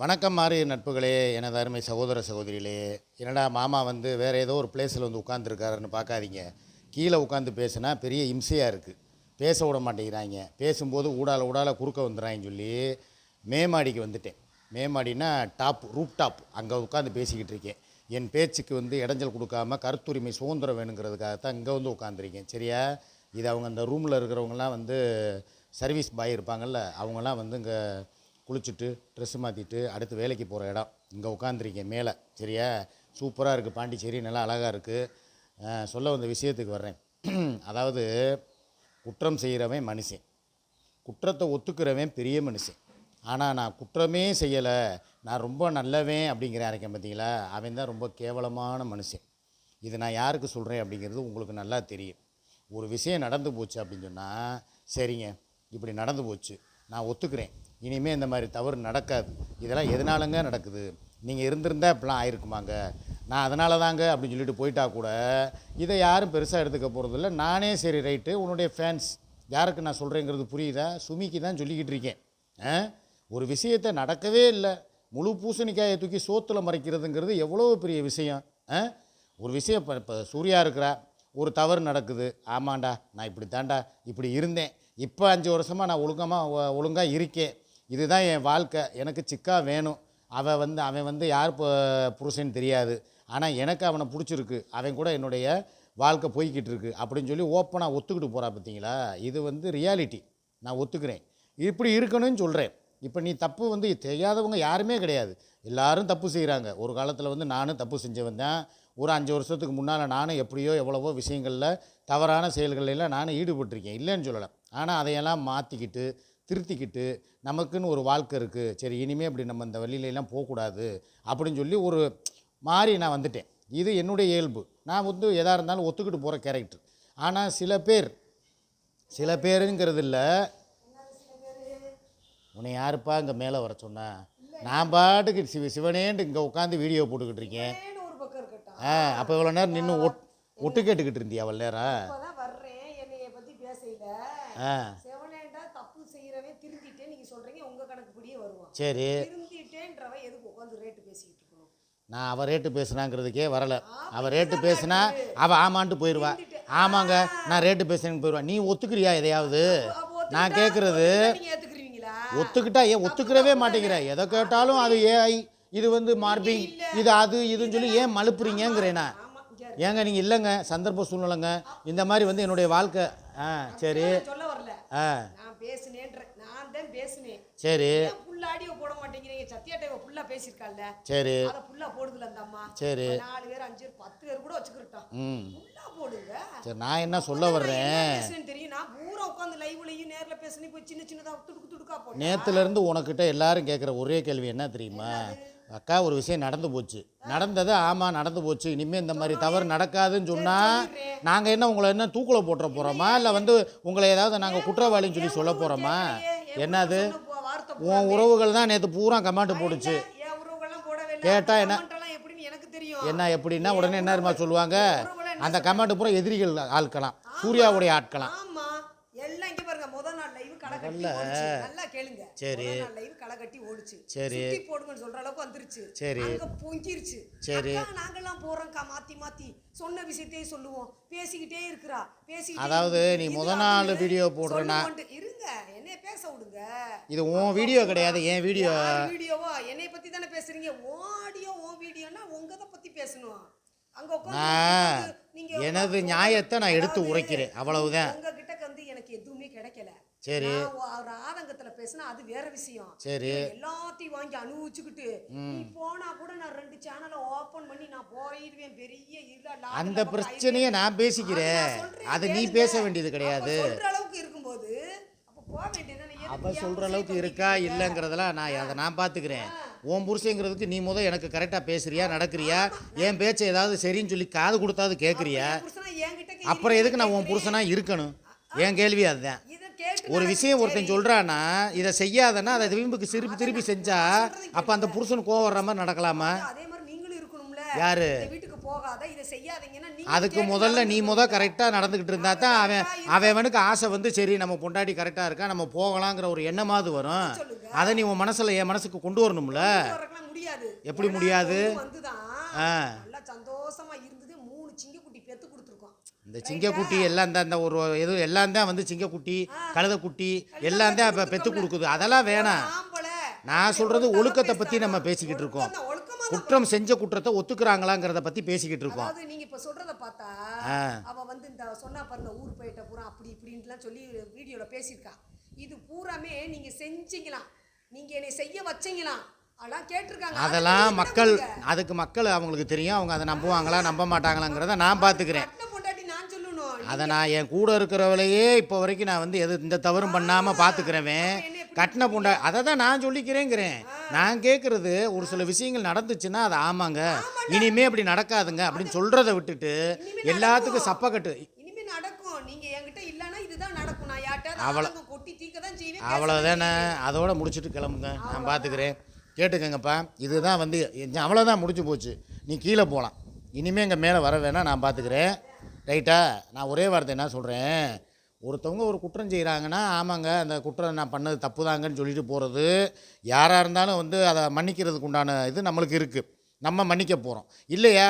வணக்கம் மாறி நட்புகளே எனது அருமை சகோதர சகோதரிகளே. என்னடா மாமா வந்து வேறு ஏதோ ஒரு பிளேஸில் வந்து உட்காந்துருக்காருன்னு பார்க்காதீங்க. கீழே உட்காந்து பேசுனா பெரிய இம்சையாக இருக்குது பேச விட மாட்டேங்கிறாங்க. பேசும்போது ஊடால ஊடால குறுக்க வந்துடுறாங்கன்னு சொல்லி மேமாடிக்கு வந்துட்டேன். மேமாடினா டாப் ரூப் டாப். அங்கே உட்காந்து பேசிக்கிட்டு இருக்கேன். என் பேச்சுக்கு வந்து இடைஞ்சல் கொடுக்காம கருத்துரிமை சுதந்திரம் வேணுங்கிறதுக்காக தான் இங்கே வந்து உட்காந்துருக்கேன் சரியா? இது அவங்க அந்த ரூமில் இருக்கிறவங்கலாம் வந்து சர்வீஸ் பாய் இருப்பாங்கல்ல அவங்கெல்லாம் வந்து இங்கே குளிச்சுட்டு ட்ரெஸ்ஸு மாற்றிட்டு அடுத்து வேலைக்கு போகிற இடம். இங்கே உட்காந்துருக்கீங்க மேலே. சரியா? சூப்பராக இருக்குது பாண்டிச்சேரி. நல்லா அழகாக இருக்குது சொல்ல வந்த விஷயத்துக்கு வர்றேன். அதாவது குற்றம் செய்கிறவன் மனுஷன். குற்றத்தை ஒத்துக்கிறவன் பெரிய மனுஷன். ஆனால் நான் குற்றமே செய்யலை. நான் ரொம்ப நல்லவன் அப்படிங்கிறேன் இருக்கேன் பார்த்தீங்களா அவன் தான் ரொம்ப கேவலமான மனுஷன். இது நான் யாருக்கு சொல்கிறேன் அப்படிங்கிறது உங்களுக்கு நல்லா தெரியும். ஒரு விஷயம் நடந்து போச்சு அப்படின்னு சொன்னால் சரிங்க இப்படி நடந்து போச்சு. நான் ஒத்துக்கிறேன். இனிமேல் இந்த மாதிரி தவறு நடக்காது. இதெல்லாம் எதனாலங்க நடக்குது? நீங்கள் இருந்திருந்தா இப்படிலாம் ஆயிருக்குமாங்க? நான் அதனால தாங்க அப்படின்னு சொல்லிட்டு போயிட்டா கூட இதை யாரும் பெருசாக எடுத்துக்க போகிறதில்ல நானே சரி ரைட்டு. உன்னுடைய ஃபேன்ஸ் யாருக்கு நான் சொல்கிறேங்கிறது புரியுதா? சுமிக்கு தான் சொல்லிக்கிட்டு இருக்கேன். ஆ? ஒரு விஷயத்தை நடக்கவே இல்லை. முழு பூசணிக்காயை தூக்கி சோத்தில் மறைக்கிறதுங்கிறது எவ்வளோ பெரிய விஷயம்? ஆ? ஒரு விஷயம் இப்போ இப்போ சூர்யா இருக்கிறா. ஒரு தவறு நடக்குது. ஆமாண்டா நான் இப்படி தாண்டா இப்படி இருந்தேன். இப்போ அஞ்சு வருஷமாக நான் ஒழுங்கமாக ஒழுங்காக இருக்கேன். இதுதான் என் வாழ்க்கை. எனக்கு சிக்கா வேணும். அவன் வந்து அவன் வந்து யார் புருஷன் புருஷன்னு தெரியாது. ஆனால் எனக்கு அவனை பிடிச்சிருக்கு. அவன் கூட என்னுடைய வாழ்க்கை போய்கிட்டு இருக்கு. அப்படின்னு சொல்லி ஓப்பனாக ஒத்துக்கிட்டு போகிறா பார்த்தீங்களா? இது வந்து ரியாலிட்டி நான் ஒத்துக்கிறேன். இப்படி இருக்கணும்னு சொல்கிறேன் இப்போ நீ தப்பு வந்து தெரியாதவங்க யாருமே கிடையாது. எல்லாரும் தப்பு செய்கிறாங்க ஒரு காலத்தில் வந்து நானும் தப்பு செஞ்சவன் தான். ஒரு அஞ்சு வருஷத்துக்கு முன்னால் நானும் எப்படியோ எவ்வளவோ விஷயங்களில் தவறான செயல்களெல்லாம் நானும் ஈடுபட்டிருக்கேன். இல்லைன்னு சொல்லலை. ஆனால் அதையெல்லாம் மாற்றிக்கிட்டு திருத்திக்கிட்டு நமக்குன்னு ஒரு வாழ்க்கை இருக்குது சரி இனிமேல் இப்படி நம்ம இந்த வழியில எல்லாம் போகக்கூடாது அப்படின்னு சொல்லி ஒரு மாறி நான் வந்துட்டேன். இது என்னுடைய இயல்பு. நான் வந்து எதாக இருந்தாலும் ஒத்துக்கிட்டு போகிற கேரக்டர் ஆனால் சில பேர் சில பேருங்கிறது இல்லை. உன்னை யாருப்பா இங்கே மேலே வர சொன்னா? நான் பாட்டுக்கு சிவ சிவனேன்ட்டு இங்கே உட்காந்து வீடியோ போட்டுக்கிட்டு இருக்கேன். ஆ அப்போ இவ்வளோ நேரம் நின்று ஒட் ஒட்டு கேட்டுக்கிட்டு இருந்தியா அவ்வளோ நேரம்? ஆ செவனேண்டா தப்பு செய்யறவன் திருந்திட்டே நீங்க சொல்றீங்க உங்க கணக்குப்படியே வருவான் சரி. திருந்திட்டேன்றவன் எதுக்கு உட்காந்து ரேட்டு பேசிக்கிட்டு இருக்கணும்? நான் அவள் ரேட்டு பேசுனாங்கிறதுக்கே வரலை. அவள் ரேட்டு பேசுனா அவள் ஆமான்ட்டு போயிடுவா ஆமாங்க நான் ரேட்டு பேசுனேன்னு போயிடுவா நீ ஒத்துக்கிறியா எதையாவது? நான் கேட்குறது ஒத்துக்கிட்டா ஏன் ஒத்துக்கிறவே மாட்டேங்கிற. எதை கேட்டாலும் அது ஏஐ இது வந்து மார்பிங் இது அது இதுன்னு சொல்லி ஏன் மழுப்புறீங்கிறேன் நான். ஏங்க நீங்கள் இல்லைங்க. சந்தர்ப்ப சூழ்நிலைங்க. இந்த மாதிரி வந்து என்னுடைய வாழ்க்கை. ஆ சரி. நான் சொல்ல வரல. ஆ. நான் பேசுனேன்ற நான் தான் பேசுனேன். சரி. ஆடியோ போட மாட்டேங்கிறீங்க. சத்யாட்ட இவ புல்லா பேசியிருக்காள்ல. சரி. அத புல்லா போடுதுல அந்த அம்மா. சரி. நாலு பேர் அஞ்சு பேர் பத்து பேர் கூட வச்சுக்கிட்டோம் ம். புல்லா போடுங்க சரி நான் என்ன சொல்ல வர்றேன்? தெரியும்? நான் பூரா உட்காந்து லைவ்லயும் நேர்ல பேசுனேன் போய் சின்ன சின்னதா துடுக்கு துடுக்கா போட்டேன் நேற்றுலேருந்து உனக்கிட்ட எல்லாரும் கேட்குற ஒரே கேள்வி என்ன தெரியுமா? அக்கா ஒரு விஷயம் நடந்து போச்சு. நடந்தது ஆமாம் நடந்து போச்சு. இனிமேல் இந்த மாதிரி தவறு நடக்காதுன்னு சொன்னால் நாங்கள் என்ன உங்களை என்ன தூக்கில் போட்டுற போகிறோமா இல்லை வந்து உங்களை ஏதாவது நாங்கள் குற்றவாளின்னு சொல்லி சொல்ல போகிறோமா என்னது? உன் உறவுகள் தான் நேற்று பூரா கமெண்ட் போடுச்சு என் உறவுகள்லாம் போடவே இல்லை. கேட்டா அந்த என்ன? என்ன எப்படின்னா உடனே என்ன சொல்லுவாங்க? அந்த கமெண்ட் பூரா எதிரிகள் ஆட்களாம். சூர்யாவுடைய ஆட்களாம் ஆமா எல்லாம் இங்க பாருங்க முத ஓடுச்சு. நல்லா கேளுங்க. சரி. லைவ் களை கட்டி ஓடுச்சு. சரி. சுத்தி போடுங்கன்னு சொல்ற அளவுக்கு வந்துருச்சு. சரி. அங்க பொங்கிருச்சு. சரி. நாங்கெல்லாம் போறோம்க்கா மாத்தி மாத்தி. சொன்ன விஷயத்தையே சொல்லுவோம். பேசிக்கிட்டே இருக்கிறா. பேசிக்கிட்டே அதாவது. நீ முத நாள் வீடியோ சொல்லுவோன்ட்டு. இருங்க. என்னைய பேச விடுங்க. இது உன் வீடியோ கிடையாது. என் வீடியோ. வீடியோவா? என்னைய பத்தி தானே பேசுறீங்க? ஆடியோ உன் வீடியோனா உங்கத பத்தி பேசணும். அங்க உட்கார்ந்து நீங்க எனது நியாயத்தை நான் எடுத்து உரைக்கிறேன். அவ்வளவுதான் உங்ககிட்ட வந்து எனக்கு எதுவுமே கிடைக்கல சரி. ஒரு ஆதங்கத்துல பேசினா அது வேற விஷயம். சரி. எல்லாத்தையும் வாங்கி அனுபவிச்சுக்கிட்டு நீ போனா கூட நான் ரெண்டு சேனலை ஓபன் பண்ணி நான் போயிடுவேன் பெரிய இல்ல அந்த பிரச்சனையை நான் பேசிக்கிறேன். அது நீ. பேச வேண்டியது கிடையாது. அளவுக்கு இருக்கும்போது அப்ப போக அவ விஷயத்தை அளவுக்கு இருக்கா? இல்லைங்கிறதெல்லாம் நான் அதை நான் பார்த்துக்கிறேன் உன் புருஷங்கிறதுக்கு நீ முத எனக்கு கரெக்டாக பேசுறியா நடக்கிறியா? என் பேச்சை ஏதாவது சரின்னு சொல்லி காது கொடுத்தாவது கேட்குறியா அப்புறம் எதுக்கு நான் உன் புருஷனா இருக்கணும்? என் கேள்வி அதுதான். ஒரு விஷயம் ஒருத்தன் சொல்கிறான்னா இதை செய்யாதன்னா அதை திரும்பிக்கு திருப்பி திருப்பி செஞ்சா அப்போ அந்த புருஷன் கோவம் வர்ற மாதிரி நடக்கலாமா? அதே மாதிரி நீங்களும் இருக்கணும்ல. யாரு? இந்த வீட்டுக்கு போகாத போகாத இதை செய்யாதீங்கன்னா நீங்க அதுக்கு முதல்ல நீ. முத கரெக்டாக நடந்துக்கிட்டு இருந்தா தான் அவன் அவனுக்கு ஆசை வந்து சரி நம்ம பொண்டாட்டி கரெக்டாக இருக்கா நம்ம போகலாங்கிற ஒரு எண்ணமாவது வரும். அதை நீ உன் மனசில் என் மனசுக்கு கொண்டு வரணும்ல. எப்படி முடியாது? சந்தோஷமா இருந்தது மூணு சிங்கக்குட்டி பெத்து கொடுத்துருக்கோம் இந்த சிங்கக்குட்டி எல்லாம் தான் இந்த ஒரு இது எல்லாம் தான் வந்து சிங்கக்குட்டி கழுதைக்குட்டி எல்லாம் தான் இப்போ பெற்று கொடுக்குது. அதெல்லாம் வேணாம். நான் ஒழுக்கமா ஒழுக்கத்தை பேசுறாங்க. நம்ம பேசிக்கிட்டு இருக்கோம். குற்றம் செஞ்ச குற்றத்தை ஒத்துக்கிறாங்களாங்கிறத பத்தி பேசிக்கிட்டு இருக்கோம். அதாவது நீங்க இப்ப சொல்றத பார்த்தா ஆ. அவ வந்து இந்த சொன்னா பாருங்க ஊர் போயிட்ட பூரா அப்படி இப்படின்ட்டுலாம் சொல்லி வீடியோல பேசியிருக்கா. இது பூராமே நீங்க செஞ்சீங்களாம். நீங்க என்னை செய்ய வச்சீங்களாம். அதெல்லாம் மக்கள்? அதுக்கு மக்கள் அவங்களுக்கு தெரியும். அவங்க அதை நம்புவாங்களா நம்ப மாட்டாங்களாங்கிறத நான் பார்த்துக்கிறேன் கட்டின பொண்டாட்டி நான் சொல்லணும் அதை நான் என் கூட இருக்கிறவளையே இப்போ வரைக்கும் நான் வந்து எது இந்த தவறும் பண்ணாமல் பார்த்துக்கிறவன் கட்டின பொண்டா அதை தான் நான் சொல்லிக்கிறேங்கிறேன். நான் கேட்குறது ஒரு சில விஷயங்கள் நடந்துச்சுன்னா அது ஆமாங்க. இனிமே அப்படி நடக்காதுங்க அப்படின்னு சொல்கிறத விட்டுட்டு எல்லாத்துக்கும் சப்பக்கட்டு. செய்வேன் அவ்வளோதானே அதோட முடிச்சுட்டு கிளம்புங்க. நான் பார்த்துக்கிறேன் கேட்டுக்கங்கப்பா. இதுதான் வந்து அவ்வளோதான் முடிஞ்சு போச்சு. நீ கீழே போகலாம் இனிமேல் இங்கே மேலே வர வேணாம் நான் பார்த்துக்கிறேன் ரைட்டா நான் ஒரே வார்த்தை என்ன சொல்கிறேன் ஒருத்தவங்க ஒரு குற்றம் செய்கிறாங்கன்னா ஆமாங்க அந்த குற்றம் நான் பண்ணது தப்பு தாங்கன்னு சொல்லிட்டு போகிறது யாராக இருந்தாலும் வந்து அதை மன்னிக்கிறதுக்கு உண்டான இது நம்மளுக்கு இருக்குது நம்ம மன்னிக்க போகிறோம் இல்லையா?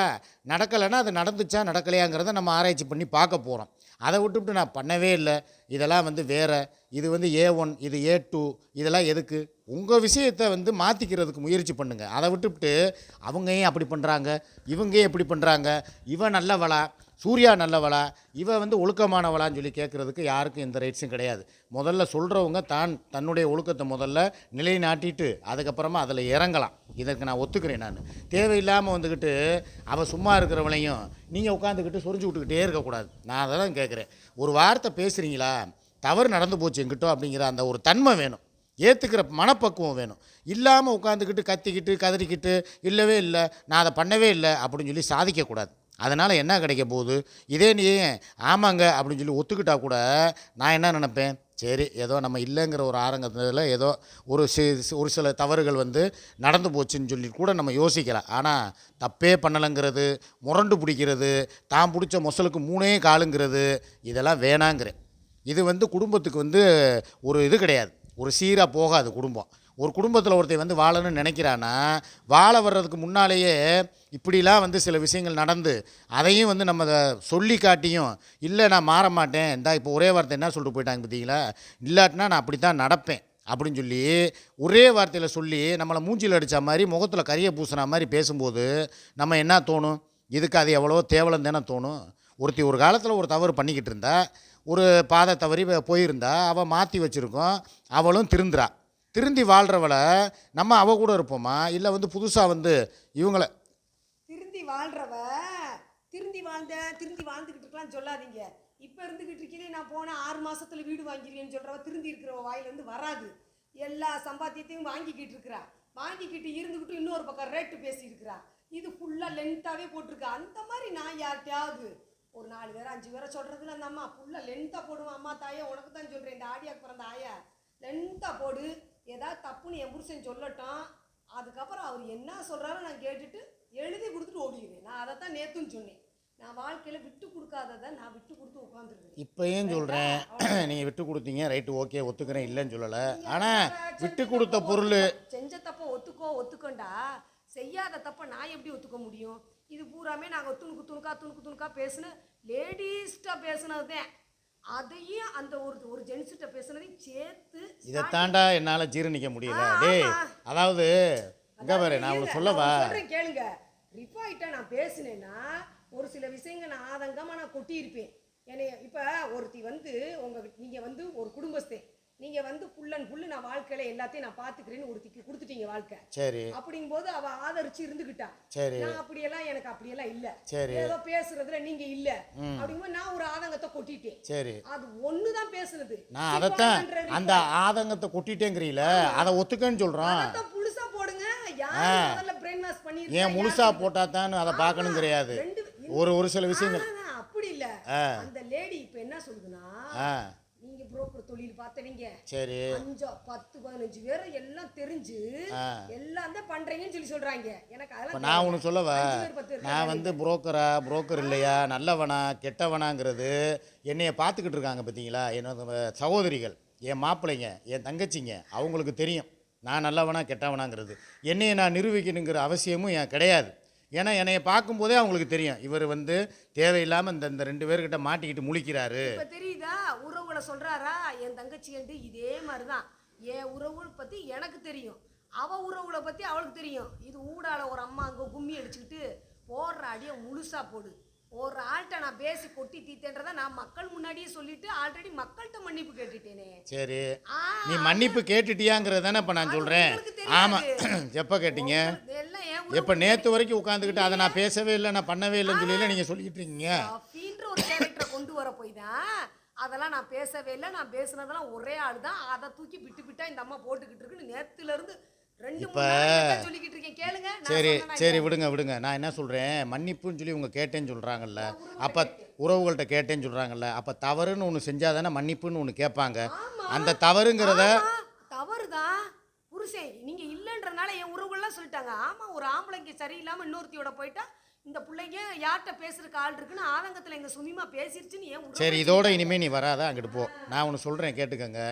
நடக்கலைன்னா அது நடந்துச்சா நடக்கலையாங்கிறத நம்ம ஆராய்ச்சி பண்ணி பார்க்க போகிறோம் அதை விட்டுவிட்டு நான் பண்ணவே இல்லை. இதெல்லாம் வந்து வேறு. இது வந்து ஏ ஒன் இது ஏ டூ இதெல்லாம் எதுக்கு? உங்கள் விஷயத்தை வந்து மாற்றிக்கிறதுக்கு முயற்சி பண்ணுங்கள் அதை விட்டுவிட்டு அவங்க ஏன் அப்படி பண்ணுறாங்க இவங்க ஏன் இப்படி பண்ணுறாங்க இவன் நல்லவளா? சூர்யா நல்லவளா இவ வந்து ஒழுக்கமானவளான்னு சொல்லி கேட்குறதுக்கு யாருக்கும் எந்த ரைட்ஸும் கிடையாது. முதல்ல சொல்கிறவங்க தான் தன்னுடைய ஒழுக்கத்தை முதல்ல நிலைநாட்டிட்டு அதுக்கப்புறமா அதில் இறங்கலாம். இதற்கு நான் ஒத்துக்கிறேன் நான். தேவையில்லாமல் வந்துக்கிட்டு அவள் சும்மா இருக்கிறவளையும் நீங்கள் உட்காந்துக்கிட்டு சொரிஞ்சு விட்டுக்கிட்டே இருக்கக்கூடாது. நான் அதை தான் கேட்குறேன் ஒரு வார்த்தை பேசுகிறீங்களா தவறு நடந்து போச்சு எங்கிட்டோ அப்படிங்கிற அந்த ஒரு தன்மை வேணும். ஏற்றுக்கிற மனப்பக்குவம் வேணும். இல்லாமல் உட்காந்துக்கிட்டு கத்திக்கிட்டு கதறிக்கிட்டு இல்லவே இல்லை நான் அதை பண்ணவே இல்லை அப்படின்னு சொல்லி சாதிக்கக்கூடாது. அதனால் என்ன கிடைக்க போகுது? இதே நீ ஆமாங்க அப்படின்னு சொல்லி ஒத்துக்கிட்டால் கூட நான் என்ன நினப்பேன்? சரி ஏதோ நம்ம இல்லைங்கிற ஒரு ஆரங்கத்தில் ஏதோ ஒரு சி- ஒரு சில தவறுகள் வந்து நடந்து போச்சுன்னு சொல்லி கூட நம்ம யோசிக்கலாம். ஆனால் தப்பே பண்ணலைங்கிறது முரண்டு பிடிக்கிறது தான் பிடிச்ச மொசலுக்கு மூணே காலுங்கிறது இதெல்லாம் வேணாங்கிறேன். இது வந்து குடும்பத்துக்கு வந்து ஒரு இது கிடையாது. ஒரு சீராக போகாது குடும்பம். ஒரு குடும்பத்தில் ஒருத்தன் வந்து வாழணும்னு நினைக்கிறான்னா வாழ வர்றதுக்கு முன்னாலேயே இப்படிலாம் வந்து சில விஷயங்கள் நடந்து அதையும் வந்து நம்ம அதை சொல்லி காட்டியும் இல்லை நான் மாற மாட்டேன். இந்தா இப்போ ஒரே வார்த்தை என்ன சொல்லிட்டு போயிட்டாங்க பார்த்தீங்களா இல்லாட்டினா நான் அப்படி தான் நடப்பேன். அப்படின்னு சொல்லி ஒரே வார்த்தையில் சொல்லி நம்மளை மூஞ்சில் அடித்த மாதிரி முகத்தில் கரியை பூசுன மாதிரி பேசும்போது நம்ம என்ன தோணும்? இதுக்கு அது எவ்வளோ தேவலம் தானே தோணும்? ஒருத்தி ஒரு காலத்தில் ஒரு தவறு பண்ணிக்கிட்டு இருந்தா ஒரு பாதை தவறி வ- போயிருந்தா அவள் மாற்றி வச்சுருக்கோம் அவளும் திருந்துறா. திருந்தி வாழ்கிறவளை நம்ம அவ கூட இருப்போமா? இல்லை வந்து புதுசாக வந்து இவங்கள திருந்தி வாழ்றவ திருந்தி வாழ்ந்த திருந்தி வாழ்ந்துக்கிட்டு இருக்கலாம் சொல்லாதீங்க. இப்போ இருந்துக்கிட்டு இருக்கீங்க நான் போன ஆறு மாசத்துல வீடு வாங்கிருவேன்னு சொல்றவ திருந்தி இருக்கிறவ வாயிலிருந்து வராது. எல்லா சம்பாத்தியத்தையும் வாங்கிக்கிட்டு இருக்கிறா. வாங்கிக்கிட்டு இருந்துக்கிட்டு இன்னொரு பக்கம் ரேட்டு பேசியிருக்கிறா. இது ஃபுல்லாக லென்த்தாகவே போட்டிருக்கு. அந்த மாதிரி நான் யார்கிட்டயாவது ஒரு நாலு பேர் அஞ்சு பேரை சொல்கிறதுல அந்த அம்மா ஃபுல்லாக லென்த்தாக போடுவேன். அம்மா தாயே உனக்கு தான் சொல்கிறேன் இந்த ஆடியாக்கு பிறந்த ஆயா. லென்த்தாக போடு. ஏதாவது தப்புன்னு என் புருஷன் சொல்லட்டும். அதுக்கப்புறம் அவர் என்ன சொல்றாரோ நான் கேட்டுட்டு எழுதி கொடுத்துட்டு ஓடிடுவேன். நான் அதை தான் நேத்துன்னு சொன்னேன். நான் வாழ்க்கையில விட்டு கொடுக்காததை நான் விட்டு கொடுத்து உட்காந்துருக்கேன் இப்பயும் சொல்கிறேன் நீங்கள் விட்டு கொடுத்தீங்க. ரைட்டு ஓகே ஒத்துக்கிறேன் இல்லைன்னு சொல்லலை. ஆனால் விட்டு கொடுத்த பொருள் செஞ்ச தப்ப ஒத்துக்கோ ஒத்துக்கோண்டா? செய்யாத தப்ப நான் எப்படி ஒத்துக்க முடியும்? இது பூராமே நாங்கள் துணுக்கு துணுக்கா துணுக்கு துணுக்கா பேசுன லேடிஸ்டா பேசுனது தான் அதையும் அந்த ஒரு ஒரு ஜென்ஸ்கிட்ட பேசுனதையும் சேர்த்து இதை தாண்டா என்னால் ஜீரணிக்க முடியல. டேய் அதாவது இங்கே பாரு நான் உங்களுக்கு சொல்லவா கேளுங்க. ரிஃபாயிட்டா நான் பேசினேன்னா ஒரு சில விஷயங்கள் நான் ஆதங்கமா நான் கொட்டியிருப்பேன். என்னைய இப்ப ஒருத்தி வந்து உங்க வீட்- நீங்க வந்து ஒரு குடும்பஸ்தே. நீங்க வந்து ஃபுல் அண்ட் ஃபுல்லு நான் வாழ்க்கையில எல்லாத்தையும் நான் பாத்துக்கிறேன்னு ஒருத்திக்கு கொடுத்துட்டீங்க வாழ்க்கை. சரி. அப்படிங்கும்போது அவ ஆதரிச்சு இருந்துகிட்டா. சரி. நான் அப்படியெல்லாம் எனக்கு அப்படியெல்லாம் இல்ல. சரி. ஏதோ பேசுறதுல நீங்க இல்ல. அப்படிங்கும்போது நான் ஒரு ஆதங்கத்தை கொட்டிட்டேன். சரி. அது ஒண்ணுதான் பேசுனது. நான் அதைத்தான் அந்த ஆதங்கத்தை கொட்டிட்டேங்கிறீல அதை ஒத்துக்கன்னு அதைத்தான் முழுசா போடுங்க. யார் முதல்ல பிரெயின் வாஷ் பண்ணி ஏன் முழுசா போட்டா தான் அதை பார்க்கணும் கிடையாது. ஒரு ஒரு சில விஷயங்கள். அப்படி இல்ல. அந்த லேடி இப்ப என்ன சொல்லுதுன்னா புரோக்கர் தொழில் பார்த்தவங்க சரி. அஞ்சு பத்து பதினஞ்சு பேர் எல்லாம் தெரிஞ்சு. எல்லாம் தான் பண்றீங்கன்னு சொல்லி சொல்றாங்க. எனக்கு அதெல்லாம் நான் ஒன்று சொல்லவா? நான் வந்து புரோக்கரா புரோக்கர் இல்லையா? நல்லவனா கெட்டவனாங்கிறது என்னைய பார்த்துக்கிட்டு இருக்காங்க பார்த்தீங்களா என்னோட சகோதரிகள் என் மாப்பிள்ளைங்க என் தங்கச்சிங்க அவங்களுக்கு தெரியும். நான் நல்லவனா கெட்டவனாங்கிறது. என்னைய நான் நிரூபிக்கணுங்கிற அவசியமும் என் கிடையாது. ஏன்னா என்னைய பார்க்கும்போதே அவங்களுக்கு தெரியும். இவர் வந்து தேவையில்லாமல் இந்த இந்த ரெண்டு பேர்கிட்ட மாட்டிக்கிட்டு முழிக்கிறாரு. இப்போ தெரியுதா? உறவுகளை சொல்றாரா? என் தங்கச்சி வந்து இதே மாதிரிதான். என் உறவுகளை பத்தி எனக்கு தெரியும். அவ உறவுகளை பத்தி அவளுக்கு தெரியும். இது ஊடால ஒரு அம்மா அங்க கும்மி அடிச்சுக்கிட்டு போடுற அடியை முழுசா போடு. ஒரு ஆள்கிட்ட நான் பேசி கொட்டி தீத்தேன்றதை நான் மக்கள் முன்னாடியே சொல்லிட்டு ஆல்ரெடி மக்கள்கிட்ட மன்னிப்பு கேட்டுட்டேனே. சரி. நீ மன்னிப்பு கேட்டுட்டியாங்கிறது தானே இப்போ நான் சொல்கிறேன். ஆமாம் எப்போ கேட்டீங்க? எப்போ நேற்று வரைக்கும் உட்காந்துக்கிட்டு அதை நான் பேசவே இல்லை நான் பண்ணவே இல்லைன்னு சொல்லி நீங்கள் சொல்லிக்கிட்டு இருக்கீங்க. அப்படின்ற ஒரு கேரக்டரை கொண்டு வர போய் தான் அதெல்லாம் நான் பேசவே இல்லை. நான் பேசுனதெல்லாம் ஒரே ஆள் தான் அதை தூக்கி விட்டு விட்டா இந்த அம்மா போட்டுக்கிட்டு இருக்குன்னு நேத்துல தான் நான் சரி சரி? விடுங்க விடுங்க. நான் என்ன சொல்கிறேன் மன்னிப்புன்னு சொல்லி இவங்க கேட்டேன்னு சொல்கிறாங்கல்ல அப்போ உறவுகள்கிட்ட கேட்டேன்னு சொல்கிறாங்கல்ல அப்போ தவறுன்னு ஒன்று செஞ்சால் தானே மன்னிப்புன்னு ஒன்று கேட்பாங்க. அந்த தவறுங்கிறத ஆமா, தவறுதான் புருஷன் நீங்க இல்லைன்றனால என் உறவுகள்லாம் சொல்லிட்டாங்க. ஆமா ஒரு ஆம்பளைக்கு சரியில்லாம இன்னொருத்தியோட போயிட்டா இந்த பிள்ளைங்க யார்கிட்ட பேசுறதுக்கு ஆள் இருக்குன்னு ஆதங்கத்துல எங்க சுமிமா பேசிருச்சுன்னு உறவு சரி இதோட இனிமேல் நீ வராத அங்கிட்டு போ. நான் ஒன்று சொல்கிறேன் கேட்டுக்கங்க.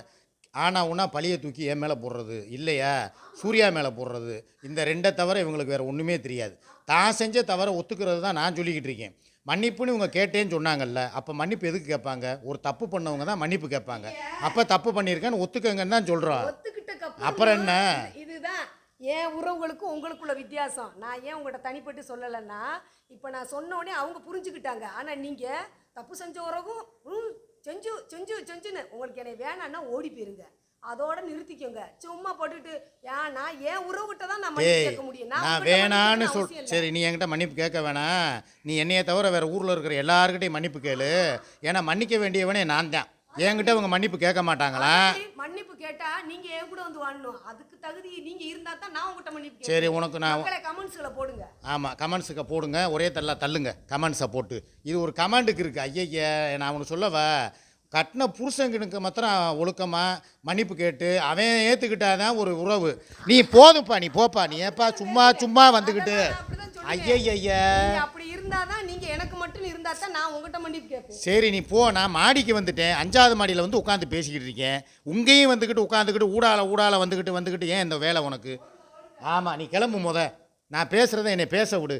ஆனா உன்னா பழியை தூக்கி என் மேலே போடுறது. இல்லையா? சூர்யா மேலே போடுறது. இந்த ரெண்டை தவிர இவங்களுக்கு வேறு ஒன்றுமே தெரியாது. தான் செஞ்ச தவிர ஒத்துக்கிறது தான் நான் சொல்லிக்கிட்டு இருக்கேன். மன்னிப்புன்னு இவங்க கேட்டேன்னு சொன்னாங்கல்ல அப்போ மன்னிப்பு எதுக்கு கேட்பாங்க? ஒரு தப்பு பண்ணவங்க தான் மன்னிப்பு கேட்பாங்க. அப்போ தப்பு பண்ணியிருக்கேன்னு ஒத்துக்கங்கன்னு தான் சொல்கிறோம் அப்புறம் என்ன? இதுதான். என் உறவுகளுக்கும் உங்களுக்குள்ள வித்தியாசம். நான் ஏன் உங்கள்கிட்ட தனிப்பட்டு சொல்லலைன்னா இப்போ நான் சொன்ன உடனே அவங்க புரிஞ்சுக்கிட்டாங்க. ஆனால் நீங்கள் தப்பு செஞ்ச உறவும் செஞ்சு செஞ்சு செஞ்சுன்னு உங்களுக்கு என்னை வேணான்னா ஓடி போயிருங்க. அதோட நிறுத்திக்கோங்க. சும்மா போட்டுட்டு ஏன் நான் என் உறவுகிட்ட தான் நான் மன்னிப்பு ஏய் கேட்க முடியும். நான் வேணான்னு சொல். சரி நீ என்கிட்ட மன்னிப்பு கேட்க வேணாம். நீ என்னைய தவிர வேற ஊரில் இருக்கிற எல்லாருக்கிட்டையும் மன்னிப்பு கேளு. ஏன்னா மன்னிக்க வேண்டியவனே நான் தான். என்கிட்ட அவங்க மன்னிப்பு கேட்க மாட்டாங்களா? அப்படி மன்னிப்பு கேட்டா நீங்க என் கூட வந்து வாழணும். அதுக்கு தகுதி நீங்க இருந்தா தான் நான் உங்ககிட்ட மன்னிப்பு. சரி உனக்கு நான் கமெண்ட்ஸ்ல போடுங்க. ஆமாம் கமெண்ட்ஸுக்கு போடுங்க. ஒரே தள்ள தள்ளுங்க. கமெண்ட்ஸை போட்டு. இது ஒரு கமெண்ட்டுக்கு இருக்குது ஐயய்ய நான் அவனுக்கு சொல்லவா? கட்டின புருஷங்கனுக்கு மாத்திரம் ஒழுக்கமாக மன்னிப்பு கேட்டு அவன் ஏற்றுக்கிட்டாதான் ஒரு உறவு. நீ போதும்ப்பா நீ போப்பா. நீ ஏப்பா சும்மா சும்மா வந்துக்கிட்டு. ஐயய்ய அப்படி இருந்தாதான் நீங்க இருந்தா தான் நான் உங்ககிட்ட மன்னிப்பு கேட்பேன். சரி நீ போ. நான் மாடிக்கு வந்துட்டேன். அஞ்சாவது மாடியில் வந்து உட்காந்து பேசிக்கிட்டு இருக்கேன். உங்கேயும் வந்துக்கிட்டு உட்காந்துக்கிட்டு ஊடால ஊடால வந்துக்கிட்டு வந்துக்கிட்டு ஏன் இந்த வேலை உனக்கு? ஆமாம் நீ கிளம்பு முத. நான் பேசுகிறத என்னை பேச விடு.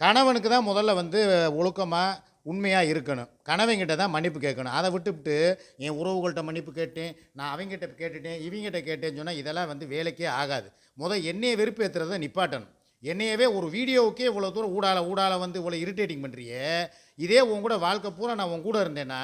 கணவனுக்கு தான் முதல்ல வந்து ஒழுக்கமாக உண்மையாக இருக்கணும். கணவங்கிட்ட தான் மன்னிப்பு கேட்கணும். அதை விட்டுவிட்டு என் உறவுகள்கிட்ட மன்னிப்பு கேட்டேன். நான் அவங்ககிட்ட கேட்டுட்டேன் இவங்ககிட்ட கேட்டேன்னு சொன்னால் இதெல்லாம் வந்து வேலைக்கே ஆகாது. முதல் என்னையை வெறுப்பேற்றுறத நிப்பாட்டணும். என்னையவே ஒரு வீடியோவுக்கே இவ்வளோ தூரம் ஊடால ஊடால வந்து இவ்வளோ இரிட்டேட்டிங் பண்ணுறியே இதே உன் கூட வாழ்க்கை பூரா நான் உன் கூட இருந்தேன்னா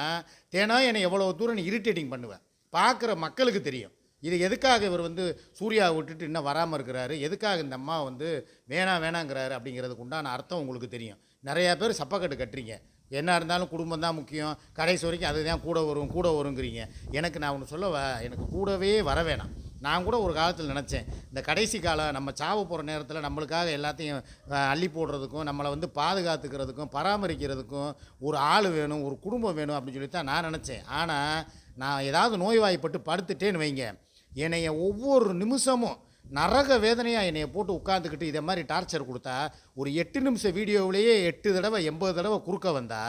தினம் என்னை எவ்வளோ தூரம் நீ இரிட்டேட்டிங் பண்ணுவேன் பார்க்குற மக்களுக்கு தெரியும். இது எதுக்காக இவர் வந்து சூர்யாவை விட்டுட்டு இன்னும் வராமல் இருக்கிறாரு? எதுக்காக இந்த அம்மா வந்து வேணாம் வேணாங்கிறாரு அப்படிங்கிறதுக்கு உண்டான அர்த்தம் உங்களுக்கு தெரியும். நிறையா பேர் சப்பக்கட்டு கட்டுறீங்க. என்ன இருந்தாலும் குடும்பம் தான் முக்கியம். கடைசி வரைக்கும் அதுதான் கூட வரும் கூட வருங்கிறீங்க. எனக்கு நான் ஒன்று சொல்ல எனக்கு கூடவே வர வேணாம். நான் கூட ஒரு காலத்தில் நினச்சேன் இந்த கடைசி காலம் நம்ம சாவு போகிற நேரத்தில் நம்மளுக்காக எல்லாத்தையும் அள்ளி போடுறதுக்கும் நம்மளை வந்து பாதுகாத்துக்கிறதுக்கும் பராமரிக்கிறதுக்கும் ஒரு ஆள் வேணும் ஒரு குடும்பம் வேணும் அப்படின்னு சொல்லி தான் நான் நினச்சேன். ஆனால் நான் ஏதாவது நோய்வாய்ப்பட்டு படுத்துட்டேன்னு வைங்க. என்னைய ஒவ்வொரு நிமிஷமும் நரக வேதனையாக என்னையை போட்டு உட்காந்துக்கிட்டு இதை மாதிரி டார்ச்சர் கொடுத்தா ஒரு எட்டு நிமிஷம் வீடியோவிலேயே எட்டு தடவை எண்பது தடவை குறுக்க வந்தா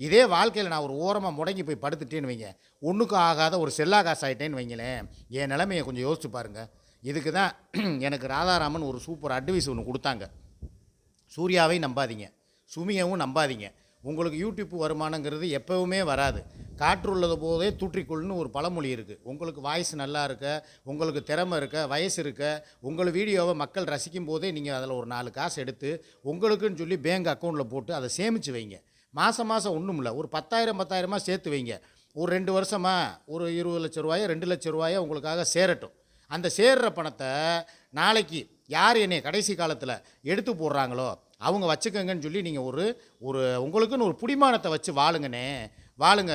இதே வாழ்க்கையில் நான் ஒரு ஓரமாக முடங்கி போய் படுத்துட்டேன்னு வைங்க. ஒன்றுக்கும் ஆகாத ஒரு செல்லா காசு ஆகிட்டேன்னு வைங்களேன். என் நிலைமையை கொஞ்சம் யோசிச்சு பாருங்கள் இதுக்கு தான் எனக்கு ராதாராமன் ஒரு சூப்பர் அட்வைஸ் ஒன்று கொடுத்தாங்க. சூர்யாவை நம்பாதீங்க. சுமியவும் நம்பாதீங்க. உங்களுக்கு யூடியூப் வருமானங்கிறது எப்பவுமே வராது. காற்றுள்ளது போதே தூற்றிக்கொள்னு ஒரு பழமொழி இருக்குது உங்களுக்கு வாய்ஸ் நல்லா இருக்க உங்களுக்கு திறமை இருக்க வயசு இருக்க உங்கள் வீடியோவை மக்கள் ரசிக்கும் போதே நீங்கள் அதில் ஒரு நாலு காசு எடுத்து உங்களுக்குன்னு சொல்லி பேங்க் அக்கௌண்ட்டில் போட்டு அதை சேமித்து வைங்க. மாதம் மாதம் ஒன்றும் இல்லை. ஒரு பத்தாயிரம் பத்தாயிரமாக சேர்த்து வைங்க. ஒரு ரெண்டு வருஷமாக ஒரு இருபது லட்ச ரூபாயோ ரெண்டு லட்ச ரூபாயோ உங்களுக்காக சேரட்டும். அந்த சேர்ற பணத்தை நாளைக்கு யார் என்னை கடைசி காலத்தில் எடுத்து போடுறாங்களோ அவங்க வச்சுக்கோங்கன்னு சொல்லி நீங்கள் ஒரு ஒரு உங்களுக்குன்னு ஒரு புடிமானத்தை வச்சு வாழுங்கண்ணே வாழுங்க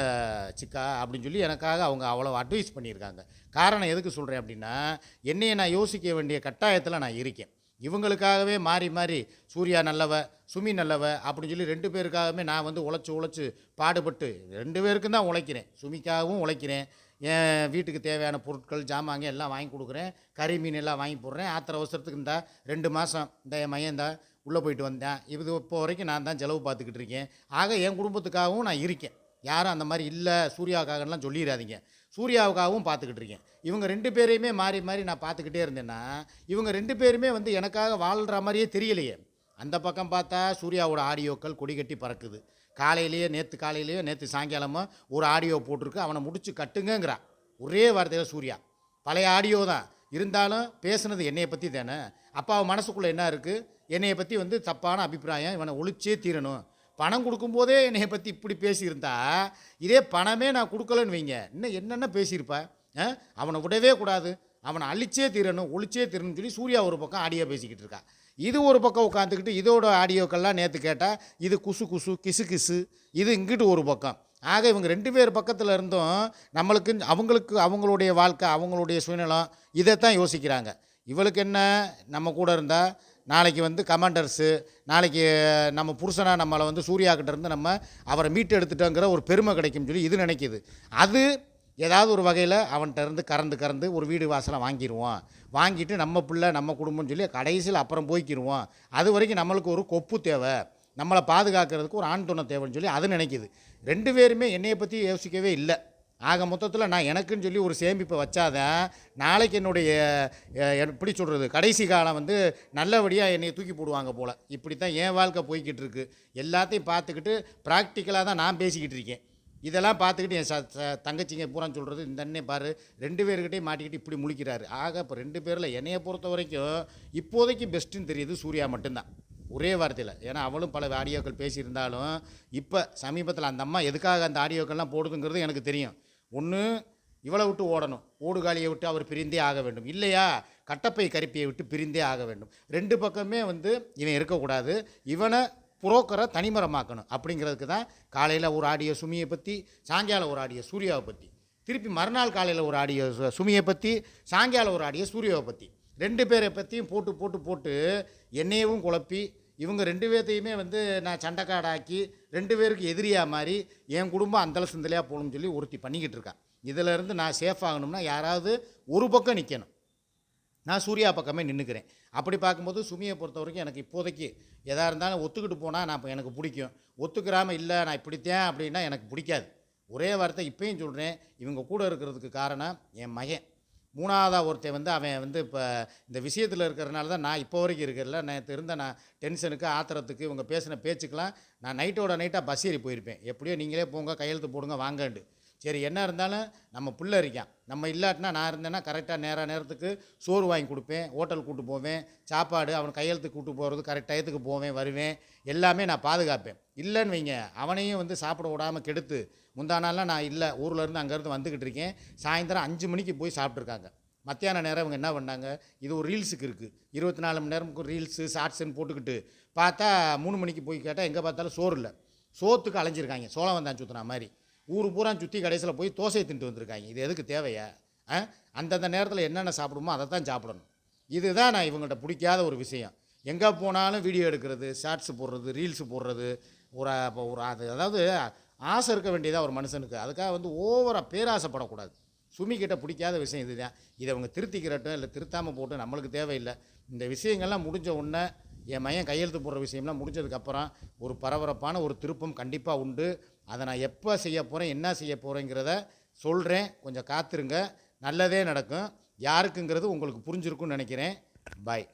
சிக்கா அப்படின்னு சொல்லி எனக்காக அவங்க அவ்வளோ அட்வைஸ் பண்ணியிருக்காங்க. காரணம் எதுக்கு சொல்கிறேன் அப்படின்னா என்னையை நான் யோசிக்க வேண்டிய கட்டாயத்தில் நான் இருக்கேன். இவங்களுக்காகவே மாறி மாறி சூர்யா நல்லவ சுமி நல்லவ அப்படின்னு சொல்லி ரெண்டு பேருக்காகவே நான் வந்து உழைச்சி உழைச்சி பாடுபட்டு ரெண்டு பேருக்கும் தான் உழைக்கிறேன். சுமிக்காகவும் உழைக்கிறேன். என் வீட்டுக்கு தேவையான பொருட்கள் ஜாமாங்க எல்லாம் வாங்கி கொடுக்குறேன். கறி மீன் எல்லாம் வாங்கி போடுறேன். ஆத்திர அவசரத்துக்கு இந்த ரெண்டு மாதம் இந்த என் மயன் உள்ளே போயிட்டு வந்தேன். இது இப்போ வரைக்கும் நான் தான் செலவு பார்த்துக்கிட்டு இருக்கேன். ஆக என் குடும்பத்துக்காகவும் நான் இருக்கேன். யாரும் அந்த மாதிரி இல்லை. சூர்யாவுக்காகலாம் சொல்லிடாதீங்க. சூர்யாவுக்காகவும் பார்த்துக்கிட்டு இருக்கேன். இவங்க ரெண்டு பேரையுமே மாறி மாறி நான் பார்த்துக்கிட்டே இருந்தேன்னா இவங்க ரெண்டு பேருமே வந்து எனக்காக வாழ்கிற மாதிரியே தெரியலையே. அந்த பக்கம் பார்த்தா சூர்யாவோட ஆடியோக்கள் கொடி கட்டி பறக்குது. காலையிலேயே நேற்று காலையிலேயோ நேற்று சாயங்காலமோ ஒரு ஆடியோ போட்டிருக்கு. அவனை முடிச்சு கட்டுங்கிறான் ஒரே வார்த்தையில் சூர்யா. பழைய ஆடியோ தான். இருந்தாலும் பேசுனது என்னையை பற்றி தானே. அப்போ அவன் மனசுக்குள்ளே என்ன இருக்குது என்னையை பற்றி வந்து தப்பான அபிப்பிராயம் இவனை ஒழிச்சே தீரணும். பணம் கொடுக்கும்போதே என்னையை பற்றி இப்படி பேசியிருந்தா இதே பணமே நான் கொடுக்கலன்னு வைங்க. இன்னும் என்னென்ன பேசியிருப்பா? அவனை விடவே கூடாது. அவனை அழிச்சே தீரணும் ஒழிச்சே தீரணும்னு சொல்லி சூர்யா ஒரு பக்கம் ஆடியோ பேசிக்கிட்டு இருக்கா. இது ஒரு பக்கம் உட்காந்துக்கிட்டு இதோட ஆடியோக்கள்லாம் நேற்று கேட்டால் இது குசு குசு கிசு கிசு இது இங்கிட்டு ஒரு பக்கம். ஆக இவங்க ரெண்டு பேர் பக்கத்தில் இருந்தும் நம்மளுக்கு அவங்களுக்கு அவங்களுடைய வாழ்க்கை அவங்களுடைய சுயநலம் இதைத்தான் யோசிக்கிறாங்க. இவளுக்கு என்ன? நம்ம கூட இருந்தால் நாளைக்கு வந்து கமாண்டர்ஸு நாளைக்கு நம்ம புருஷனாக நம்மளை வந்து சூர்யாக்கிட்டேருந்து நம்ம அவரை மீட்டு எடுத்துட்டோங்கிற ஒரு பெருமை கிடைக்கும்னு சொல்லி இது நினைக்கிது. அது ஏதாவது ஒரு வகையில் அவன்கிட்ட இருந்து கறந்து கறந்து ஒரு வீடு வாசலை வாங்கிடுவோம் வாங்கிட்டு நம்ம பிள்ளை நம்ம குடும்பம்னு சொல்லி கடைசியில் அப்புறம் போய்க்கிருவோம் அது வரைக்கும் நம்மளுக்கு ஒரு கொப்பு தேவை. நம்மளை பாதுகாக்கிறதுக்கு ஒரு ஆண் துணை தேவைன்னு சொல்லி அது நினைக்கிது. ரெண்டு பேருமே என்னையை பற்றி யோசிக்கவே இல்லை. ஆக மொத்தத்தில் நான் எனக்குன்னு சொல்லி ஒரு சேமிப்பை வச்சாதான் நாளைக்கு என்னுடைய எப்படி சொல்கிறது கடைசி காலம் வந்து நல்லபடியாக என்னை தூக்கி போடுவாங்க போல். இப்படி தான் என் வாழ்க்கை போய்கிட்டு இருக்கு எல்லாத்தையும் பார்த்துக்கிட்டு ப்ராக்டிக்கலாக தான் நான் பேசிக்கிட்டு இருக்கேன். இதெல்லாம் பார்த்துக்கிட்டு என் ச தங்கச்சிங்க பூரா சொல்கிறது இந்த அண்ணே பாரு ரெண்டு பேர்கிட்டையும் மாட்டிக்கிட்டு இப்படி முழிக்கிறாரு. ஆக இப்போ ரெண்டு பேரில் என்னையை பொறுத்த வரைக்கும் இப்போதைக்கு பெஸ்ட்டுன்னு தெரியுது சூர்யா மட்டும்தான். ஒரே வார்த்தையில். ஏன்னா அவளும் பல ஆடியோக்கள் பேசியிருந்தாலும் இப்போ சமீபத்தில் அந்த அம்மா எதுக்காக அந்த ஆடியோக்கள்லாம் போடுதுங்கிறது எனக்கு தெரியும். ஒன்று இவளை விட்டு ஓடணும். ஓடுகாலியை விட்டு அவர் பிரிந்தே ஆக வேண்டும். இல்லையா? கட்டப்பை கருப்பியை விட்டு பிரிந்தே ஆக வேண்டும். ரெண்டு பக்கமே வந்து இவன் இருக்கக்கூடாது. இவனை புரோக்கரை தனிமரமாக்கணும். அப்படிங்கிறதுக்கு தான் காலையில் ஒரு ஆடிய சுமியை பற்றி சாயங்காலம் ஒரு ஆடிய சூர்யாவை பற்றி திருப்பி மறுநாள் காலையில் ஒரு ஆடிய சு- சுமியை பற்றி சாயங்காலம் ஒரு ஆடிய சூர்யாவை பற்றி ரெண்டு பேரை பற்றியும் போட்டு போட்டு போட்டு என்னையவும் குழப்பி இவங்க ரெண்டு பேர்த்தையுமே வந்து நான் சண்டைக்காடாக்கி ரெண்டு பேருக்கு எதிரியாக மாதிரி என் குடும்பம் அந்தல சிந்தலையாக போகணும்னு சொல்லி ஒருத்தி பண்ணிக்கிட்டு இருக்கேன் இதிலேருந்து நான் சேஃப் ஆகணும்னா யாராவது ஒரு பக்கம் நிற்கணும் நான் சூர்யா பக்கமே நின்றுக்கிறேன் அப்படி பார்க்கும்போது சுமியை பொறுத்த வரைக்கும் எனக்கு இப்போதைக்கு எதாக இருந்தாலும் ஒத்துக்கிட்டு போனால் நான் இப்போ எனக்கு பிடிக்கும். ஒத்துக்கிறாமல் இல்லை நான் இப்படித்தேன் அப்படின்னா எனக்கு பிடிக்காது. ஒரே வார்த்தை இப்பயும் சொல்கிறேன் இவங்க கூட இருக்கிறதுக்கு காரணம் என் மகன். மூணாவதாக ஒருத்தன் வந்து அவன் வந்து இப்போ இந்த விஷயத்தில் இருக்கிறனால தான் நான் இப்போ வரைக்கும் இருக்கிறல நேற்று இருந்த நான் டென்ஷனுக்கு ஆத்திரத்துக்கு இவங்க பேசின பேச்சுக்கெலாம் நான் நைட்டோட நைட்டாக பஸ் ஏறி போயிருப்பேன். எப்படியோ நீங்களே போங்க கையெழுத்து போடுங்க வாங்கண்டு சரி என்ன இருந்தாலும் நம்ம பிள்ளை இருக்கான். நம்ம இல்லாட்டினா நான் இருந்தேன்னா கரெக்டாக நேர நேரத்துக்கு சோறு வாங்கி கொடுப்பேன் ஹோட்டல் கூட்டு போவேன் சாப்பாடு அவன் கையெழுத்து கூட்டு போகிறது கரெக்ட் டயத்துக்கு போவேன் வருவேன். எல்லாமே நான் பாதுகாப்பேன். இல்லைன்னு வைங்க அவனையும் வந்து சாப்பிட விடாமல் கெடுத்து முந்தா நாள்லாம் நான் இல்லை ஊரில் இருந்து அங்கேருந்து வந்துக்கிட்டு இருக்கேன். சாயந்தரம் அஞ்சு மணிக்கு போய் சாப்பிட்ருக்காங்க மத்தியான நேரம் இவங்க என்ன பண்ணாங்க இது ஒரு ரீல்ஸுக்கு இருக்குது இருபத்தி நாலு மணி நேரமுக்கு ரீல்ஸு ஷார்ட்ஸுன்னு போட்டுக்கிட்டு பார்த்தா மூணு மணிக்கு போய் கேட்டால் எங்கே பார்த்தாலும் சோறு இல்லை. சோத்துக்கு அலைஞ்சிருக்காங்க சோளம் வந்தான் சுற்றுனா மாதிரி. ஊர் பூரா சுற்றி கடைசியில் போய் தோசையை தின்ட்டு வந்திருக்காங்க. இது எதுக்கு தேவையா? ஆ? அந்தந்த நேரத்தில் என்னென்ன சாப்பிடுமோ அதை தான் சாப்பிடணும். இதுதான் நான் இவங்கள்ட்ட பிடிக்காத ஒரு விஷயம். எங்கே போனாலும் வீடியோ எடுக்கிறது ஷார்ட்ஸ் போடுறது ரீல்ஸ் போடுறது ஒரு இப்போ ஒரு அது அதாவது ஆசை இருக்க வேண்டியதாக ஒரு மனுஷனுக்கு. அதுக்காக வந்து ஓவராக பேராசைப்படக்கூடாது. சுமி கிட்ட பிடிக்காத விஷயம் இதுதான். இதை அவங்க திருத்திக்கிறட்டும் இல்லை திருத்தாமல் போட்டு நம்மளுக்கு தேவையில்லை. இந்த விஷயங்கள்லாம் முடிஞ்ச உடனே என் மையன் கையெழுத்து போடுற விஷயம்லாம் முடிஞ்சதுக்கப்புறம் ஒரு பரபரப்பான ஒரு திருப்பம் கண்டிப்பாக உண்டு. அதை நான் எப்போ செய்ய போகிறேன் என்ன செய்ய போகிறேங்கிறத சொல்கிறேன் கொஞ்சம் காத்துருங்க. நல்லதே நடக்கும். யாருக்குங்கிறது உங்களுக்கு புரிஞ்சிருக்கும்னு நினைக்கிறேன். பாய்